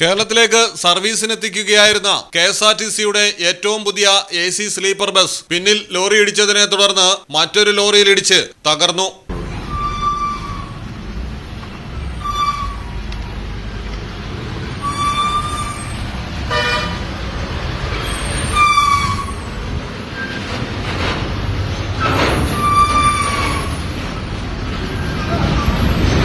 കേരളത്തിലേക്ക് സർവീസിനെത്തിക്കുകയായിരുന്ന K S R T സിയുടെ ഏറ്റവും പുതിയ എ സി സ്ലീപ്പർ ബസ് പിന്നിൽ ലോറി ഇടിച്ചതിനെ തുടർന്ന് മറ്റൊരു ലോറിയിൽ ഇടിച്ച് തകർന്നു.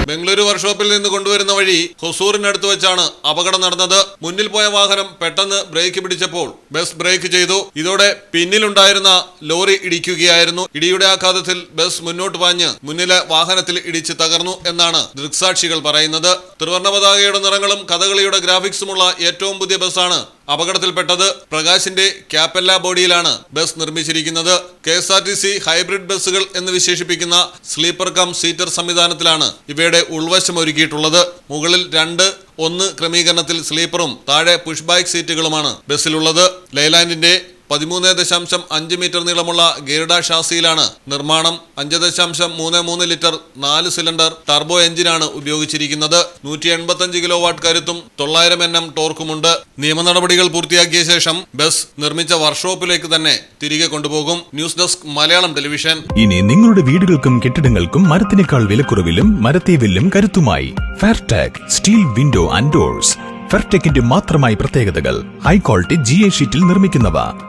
ബംഗളൂരു വർക്ക്ഷോപ്പിൽ നിന്ന് കൊണ്ടുവരുന്ന വഴി ഹൊസൂറിനടുത്ത് വെച്ചാണ് അപകടം നടന്നത്. മുന്നിൽ പോയ വാഹനം പെട്ടെന്ന് ബ്രേക്ക് പിടിച്ചപ്പോൾ ബസ് ബ്രേക്ക് ചെയ്തു. ഇതോടെ പിന്നിലുണ്ടായിരുന്ന ലോറി ഇടിക്കുകയായിരുന്നു. ഇടിയുടെ ആഘാതത്തിൽ ബസ് മുന്നോട്ട് പാഞ്ഞ് മുന്നിലെ വാഹനത്തിൽ ഇടിച്ച് തകർന്നു എന്നാണ് ദൃക്സാക്ഷികൾ പറയുന്നത്. ത്രിവർണ പതാകയുടെ നിറങ്ങളും കഥകളിയുടെ ഗ്രാഫിക്സുമുള്ള ഏറ്റവും പുതിയ ബസ്സാണ് അപകടത്തിൽപ്പെട്ടത് പ്രകാശിന്റെ ക്യാപ്പല്ല ബോഡിയിലാണ് ബസ് നിർമ്മിച്ചിരിക്കുന്നത്. K S R T C hybrid ബസ്സുകൾ എന്ന് വിശേഷിപ്പിക്കുന്ന സ്ലീപ്പർ കം സീറ്റർ സംവിധാനത്തിലാണ് ഇവയുടെ ഉൾവശം ഒരുക്കിയിട്ടുള്ളത് മുകളിൽ രണ്ട് ഒന്ന് ക്രമീകരണത്തിൽ സ്ലീപ്പറും താഴെ പുഷ് ബൈക്ക് സീറ്റുകളുമാണ് ബസ്സിലുള്ളത്. ലൈലാൻഡിന്റെ പതിമൂന്ന് ദശാംശം അഞ്ച് മീറ്റർ നീളമുള്ള ഗീർഡ ഷാസിയിലാണ് നിർമ്മാണം. അഞ്ച് ദശാംശം മൂന്ന് മൂന്ന് ലിറ്റർ നാല് സിലിണ്ടർ ടർബോ എഞ്ചിനാണ് ഉപയോഗിച്ചിരിക്കുന്നത്. നൂറ്റി എൺപത്തഞ്ച് കിലോ വാട്ട് കരുത്തും തൊള്ളായിരം എൻ എം ടോർക്കുമുണ്ട്. നിയമ നടപടികൾ പൂർത്തിയാക്കിയ ശേഷം ബസ് നിർമ്മിച്ച വർക്ക്ഷോപ്പിലേക്ക് തന്നെ തിരികെ കൊണ്ടുപോകും. News desk Malayalam television. ഇനി നിങ്ങളുടെ വീടുകൾക്കും കെട്ടിടങ്ങൾക്കും മരത്തിനേക്കാൾ വിലക്കുറവിലും മരത്തെ വില്ലും കരുത്തുമായി. Fairtag steel window and doors ഫെയർടെക്കിന്റെ മാത്രമായി പ്രത്യേകതകൾ. ഹൈ ക്വാളിറ്റി ജി എ ഷീറ്റിൽ നിർമ്മിക്കുന്നവ.